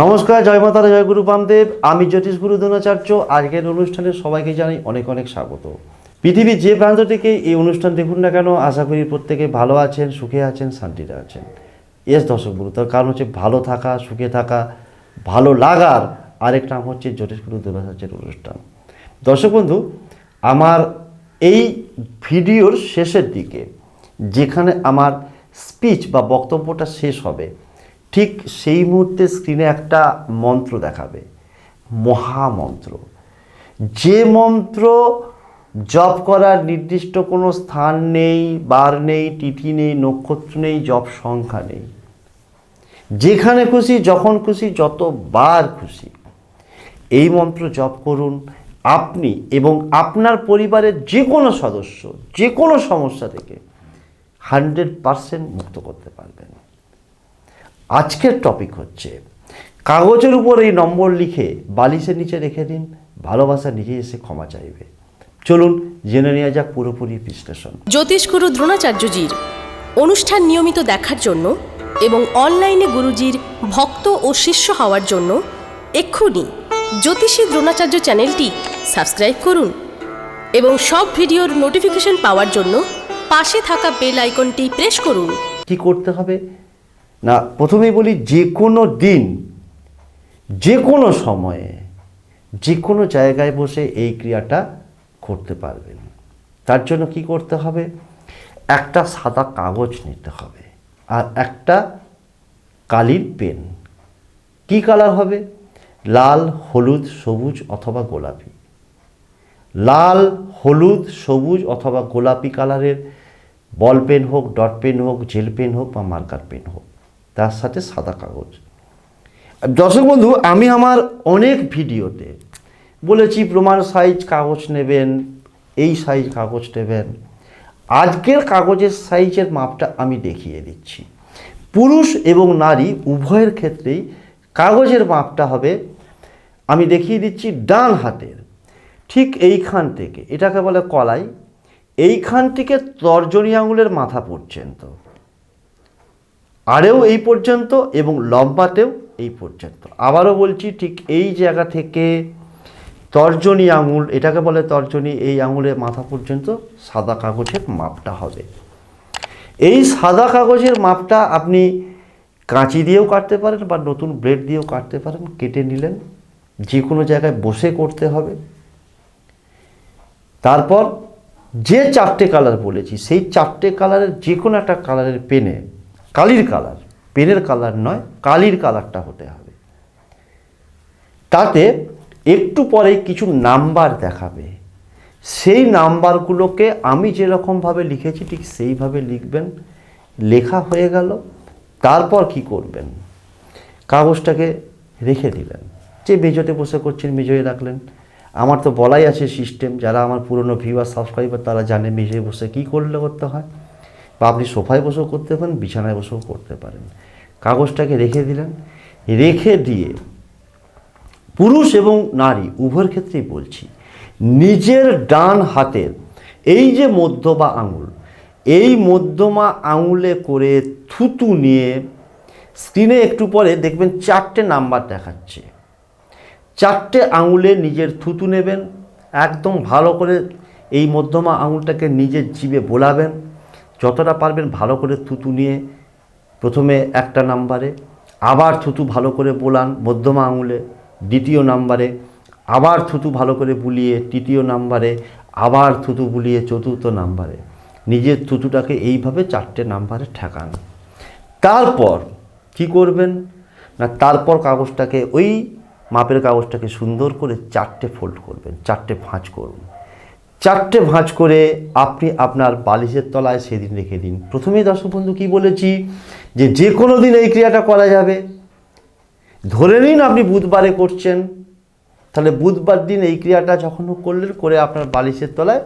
নমস্কার, জয় মাতারা জয় গুরু বামদেব। আমি জ্যোতিষ গুরু দ্রোণাচার্য। আজকের অনুষ্ঠানে সবাইকে জানাই অনেক অনেক স্বাগত। পৃথিবীর যে প্রান্ত থেকে এই অনুষ্ঠান দেখুন না কেন, আশা করি প্রত্যেকে ভালো আছেন, সুখে আছেন, শান্তিতে আছেন। এস দর্শক গুরু তার কারণ হচ্ছে ভালো থাকা, সুখে থাকা, ভালো লাগার আরেক নাম হচ্ছে জ্যোতিষ গুরু দ্রোণাচার্যের অনুষ্ঠান। দর্শক বন্ধু, আমার এই ভিডিওর শেষের দিকে, যেখানে আমার স্পিচ বা বক্তব্যটা শেষ হবে ঠিক সেই মুহূর্তে স্ক্রিনে একটা মন্ত্র দেখাবে। মহামন্ত্র। যে মন্ত্র জপ করার নির্দিষ্ট কোনো স্থান নেই, বার নেই, তিথি নেই, নক্ষত্র নেই, জপ সংখ্যা নেই। যেখানে খুশি, যখন খুশি, যতবার খুশি। এই মন্ত্র জপ করুন আপনি এবং আপনার পরিবারের যে কোনো সদস্য যে কোনো সমস্যা থেকে হান্ড্রেড পারসেন্ট মুক্ত করতে পারবেন। আজকের টপিক হচ্ছে কাগজের উপর এই নম্বর লিখে বালিশের নিচে রেখে দিন ভালোবাসা নিজে এসে ক্ষমা চাইবে। চলুন জেনে নেওয়া যাক পুরোপুরি বিশ্লেষণ। জ্যোতিষগুরু দ্রোণাচার্যজির অনুষ্ঠান নিয়মিত দেখার জন্য এবং অনলাইনে গুরুজির ভক্ত ও শিষ্য হওয়ার জন্য এক্ষুনি জ্যোতিষী দ্রোণাচার্য চ্যানেলটি সাবস্ক্রাইব করুন এবং সব ভিডিওর নোটিফিকেশন পাওয়ার জন্য পাশে থাকা বেল আইকনটি প্রেস করুন। কি করতে হবে? না, প্রথমেই বলি যে কোনো দিন, যে কোনো সময়ে, যে কোনো জায়গায় বসে এই ক্রিয়াটা করতে পারবেন। তার জন্য কি করতে হবে? একটা সাদা কাগজ নিতে হবে আর একটা কালির পেন। কি কালার হবে? লাল, হলুদ, সবুজ অথবা গোলাপি। লাল, হলুদ, সবুজ অথবা গোলাপি কালারের বল পেন হোক, ডট পেন হোক, জেল পেন হোক বা মার্কার পেন হোক। তার সাথে সাদা কাগজ। দর্শক বন্ধু, আমি আমার অনেক ভিডিওতে বলেছি, প্রমাণ সাইজ কাগজ নেবেন, এই সাইজ কাগজ নেবেন। আজকের কাগজের সাইজের মাপটা আমি দেখিয়ে দিচ্ছি। পুরুষ এবং নারী উভয়ের ক্ষেত্রেই কাগজের মাপটা হবে, আমি দেখিয়ে দিচ্ছি ডান হাতের। ঠিক এইখান থেকে, এটাকে বলে কলাই, এইখান থেকে তর্জনী আঙুলের মাথা পর্যন্ত। আরেও এই পর্যন্ত এবং লম্বাতেও এই পর্যন্ত। আবারও বলছি, ঠিক এই জায়গা থেকে তর্জনী আঙুল, এটাকে বলে তর্জনী, এই আঙুলের মাথা পর্যন্ত সাদা কাগজের মাপটা হবে। এই সাদা কাগজের মাপটা আপনি কাঁচি দিয়েও কাটতে পারেন বা নতুন ব্লেড দিয়েও কাটতে পারেন, কেটে নিলেন যে কোনো জায়গায় বসে করতে হবে। তারপর যে চারটে কালার বলেছি, সেই চারটে কালারের যে কোনো একটা কালারের পেনে কালির কালার, পেনের কালার নয়, কালির কালারটা হতে হবে। তাতে একটু পরে কিছু নাম্বার দেখাবে। সেই নাম্বারগুলোকে আমি যেরকমভাবে লিখেছি, ঠিক সেইভাবে লিখবেন। লেখা হয়ে গেল, তারপর কি করবেন? কাগজটাকে রেখে দিলেন। যে মেজোতে বসে করছেন মেজোয় রাখলেন। আমার তো বলাই আছে সিস্টেম যারা আমার পুরনো ভিউয়ার সাবস্ক্রাইবার তারা জানে মেজোয় বসে কী করলে করতে হয়। বা আপনি সোফায় বসেও করতে পারেন, বিছানায় বসেও করতে পারেন। কাগজটাকে রেখে দিলেন। রেখে দিয়ে পুরুষ এবং নারী, উভয়ের ক্ষেত্রেই বলছি, নিজের ডান হাতের এই যে মধ্যমা আঙুল, এই মধ্যমা আঙুলে করে থুতু নিয়ে স্ক্রিনে একটু পরে দেখবেন চারটে নাম্বার দেখাচ্ছে। চারটে আঙুলে নিজের থুতু নেবেন, একদম ভালো করে এই মধ্যমা আঙুলটাকে নিজের জিভে বোলাবেন। যতটা পারবেন ভালো করে থুতু নিয়ে প্রথমে একটা নাম্বারে, আবার থুতু ভালো করে বোলান মধ্যমা আঙুলে, দ্বিতীয় নাম্বারে, আবার থুতু ভালো করে বুলিয়ে তৃতীয় নাম্বারে, আবার থুতু বুলিয়ে চতুর্থ নাম্বারে। নিজের থুতুটাকে এইভাবে চারটে নাম্বারে ঠেকান। তারপর কি করবেন? না, তারপর কাগজটাকে, ওই মাপের কাগজটাকে সুন্দর করে চারটে ফোল্ড করবেন, চারটে ভাঁজ করুন। চারটে ভাঁজ করে আপনি আপনার বালিশের তলায় সেদিন রেখে দিন। প্রথমেই দর্শক বন্ধু, কী বলেছি? যে যে কোনো দিন এই ক্রিয়াটা করা যাবে। ধরে নিন আপনি বুধবারে করছেন। তাহলে বুধবার দিন এই ক্রিয়াটা যখন হোক করলেন, করে আপনার বালিশের তলায়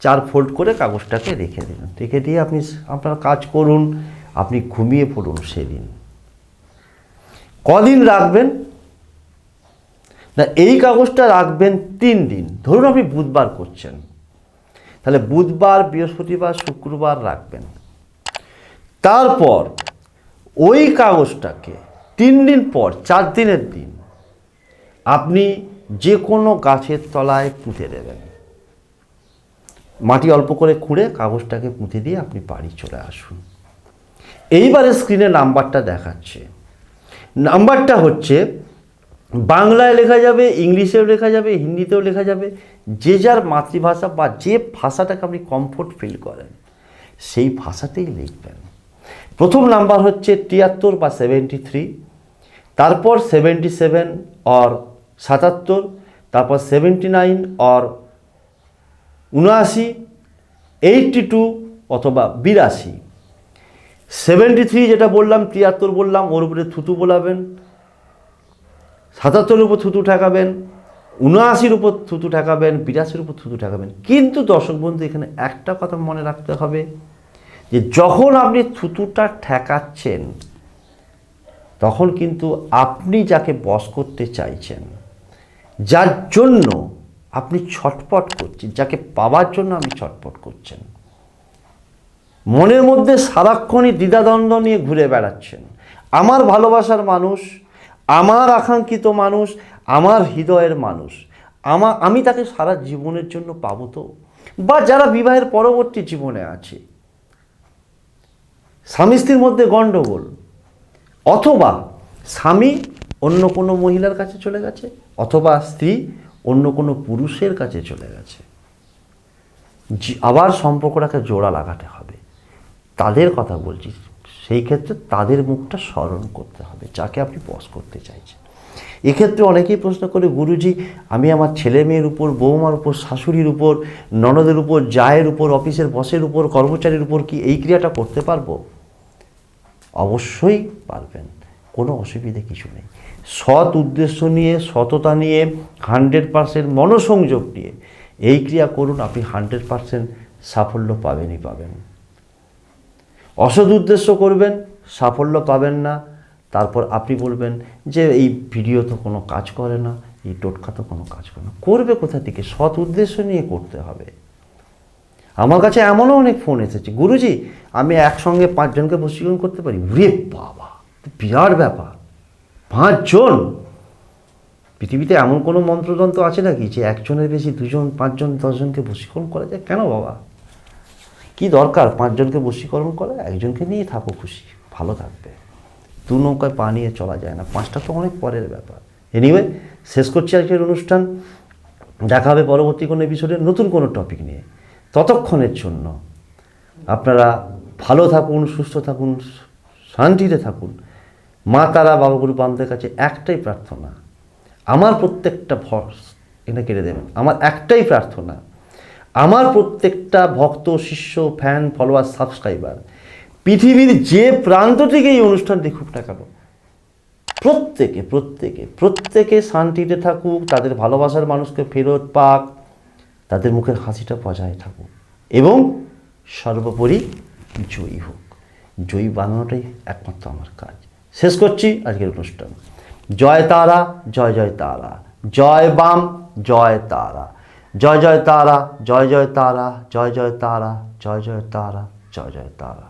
চার ফোল্ড করে কাগজটাকে রেখে দিন। রেখে দিয়ে আপনি আপনার কাজ করুন, আপনি ঘুমিয়ে পড়ুন সেদিন। কদিন রাখবেন? না, এই কাগজটা রাখবেন তিন দিন। ধরুন আপনি বুধবার করছেন। তাহলে বুধবার, বৃহস্পতিবার, শুক্রবার রাখবেন। তারপর ওই কাগজটাকে তিন দিন পর, চার দিনের দিন, আপনি যে কোনো গাছের তলায় পুঁতে দেবেন। মাটি অল্প করে খুঁড়ে কাগজটাকে পুঁতে দিয়ে আপনি বাড়ি চলে আসুন। এইবারে স্ক্রিনে নাম্বারটা দেখাচ্ছে। নাম্বারটা হচ্ছে বাংলায় লেখা যাবে, ইংলিশেও লেখা যাবে, হিন্দিতেও লেখা যাবে। যে যার মাতৃভাষা বা যে ভাষাটাকে আপনি কমফোর্ট ফিল করেন, সেই ভাষাতেই লিখবেন। প্রথম নাম্বার হচ্ছে তিয়াত্তর বা সেভেন্টি থ্রি তারপর সেভেন্টি সেভেন অর সাতাত্তর, তারপর সেভেন্টি নাইন অর উনআশি এইটটি টু অথবা বিরাশি। সেভেন্টি থ্রি যেটা বললাম, তিয়াত্তর বললাম, ওর উপরে থুতু বলাবেন। সাতাত্তরের উপর থুতু ঠেকাবেন, উনআশির উপর থুতু ঠেকাবেন, বিরাশির উপর থুতু ঠেকাবেন। কিন্তু দর্শক বন্ধু, এখানে একটা কথা মনে রাখতে হবে যে, যখন আপনি থুতুটা ঠেকাচ্ছেন, তখন কিন্তু আপনি যাকে বস করতে চাইছেন, যার জন্য আপনি ছটপট করছেন, যাকে পাওয়ার জন্য আপনি ছটপট করছেন, মনের মধ্যে সারাক্ষণই দ্বিধাদ্বন্দ্ব নিয়ে ঘুরে বেড়াচ্ছেন। আমার ভালোবাসার মানুষ আমার আকাঙ্ক্ষিত মানুষ, আমার হৃদয়ের মানুষ, আমা, আমি তাকে সারা জীবনের জন্য পাবো তো? বা যারা বিবাহের পরবর্তী জীবনে আছে, স্বামী স্ত্রীর মধ্যে গণ্ডগোল অথবা স্বামী অন্য কোনো মহিলার কাছে চলে গেছে, অথবা স্ত্রী অন্য কোনো পুরুষের কাছে চলে গেছে আবার সম্পর্কটাকে জোড়া লাগাতে হবে। তাদের কথা বলছি। সেই ক্ষেত্রে তাদের মুখটা স্মরণ করতে হবে, যাকে আপনি বস করতে চাইছেন। এক্ষেত্রে অনেকেই প্রশ্ন করে, গুরুজি, আমি আমার ছেলে মেয়ের উপর, বৌমার উপর, শাশুড়ির উপর, ননদের উপর, জায়ের উপর, অফিসের বসের উপর, কর্মচারীর উপর কি এই ক্রিয়াটা করতে পারব? অবশ্যই পারবেন, কোনো অসুবিধে কিছু নেই। সৎ উদ্দেশ্য নিয়ে, সততা নিয়ে, হান্ড্রেড পারসেন্ট মনোসংযোগ নিয়ে এই ক্রিয়া করুন, আপনি হান্ড্রেড পারসেন্ট সাফল্য পাবেনই পাবেন। অসৎ উদ্দেশ্য করবেন, সাফল্য পাবেন না। তারপর আপনি বলবেন যে, এই ভিডিও তো কোনো কাজ করে না, এই টোটকা তো কোনো কাজ করে না। করবে কোথা থেকে? সৎ উদ্দেশ্য নিয়ে করতে হবে। আমার কাছে এমনও অনেক ফোন এসেছে। গুরুজি, আমি একসঙ্গে পাঁচজনকে বশীকরণ করতে পারি? রে বাবা, বিরাট ব্যাপার। পাঁচজন? পৃথিবীতে এমন কোনো মন্ত্রতন্ত্র আছে নাকি যে, একজনের বেশি দুজন, পাঁচজন, দশজনকে বশীকরণ করা যায়? কেন বাবা? কি দরকার? পাঁচজনকে বশীকরণ করা, একজনকে নিয়ে থাকো খুশি, ভালো থাকবে। দু নৌকায় পা নিয়ে চলা যায় না, পাঁচটা তো অনেক পরের ব্যাপার। এনিওয়ে শেষ করছি আজকের অনুষ্ঠান। দেখা হবে পরবর্তী কোনো এপিসোডে নতুন কোনো টপিক নিয়ে। ততক্ষণের জন্য আপনারা ভালো থাকুন, সুস্থ থাকুন, শান্তিতে থাকুন। মা, তারা, বাবা, গুরু বামদের কাছে একটাই প্রার্থনা। আমার প্রত্যেকটা ভস এটা কেটে দেবেন আমার একটাই প্রার্থনা আমার প্রত্যেকটা ভক্ত, শিষ্য ফ্যান ফলোয়ার সাবস্ক্রাইবার পৃথিবীর যে প্রান্ত থেকে এই অনুষ্ঠান দেখুক না কেন প্রত্যেকে প্রত্যেকে প্রত্যেকে শান্তিতে থাকুক, তাদের ভালোবাসার মানুষকে ফেরত পাক, তাদের মুখের হাসিটা বজায় থাকুক এবং সর্বোপরি জয়ী হোক। জয়ী বানানোটাই একমাত্র আমার কাজ। শেষ করছি আজকের অনুষ্ঠান। জয় তারা, জয় জয় তারা। জয় বাম, জয় তারা। জয় জয় তারা, জয় জয় তারা, জয় জয় তারা, জয় জয় তারা, জয় জয় তারা।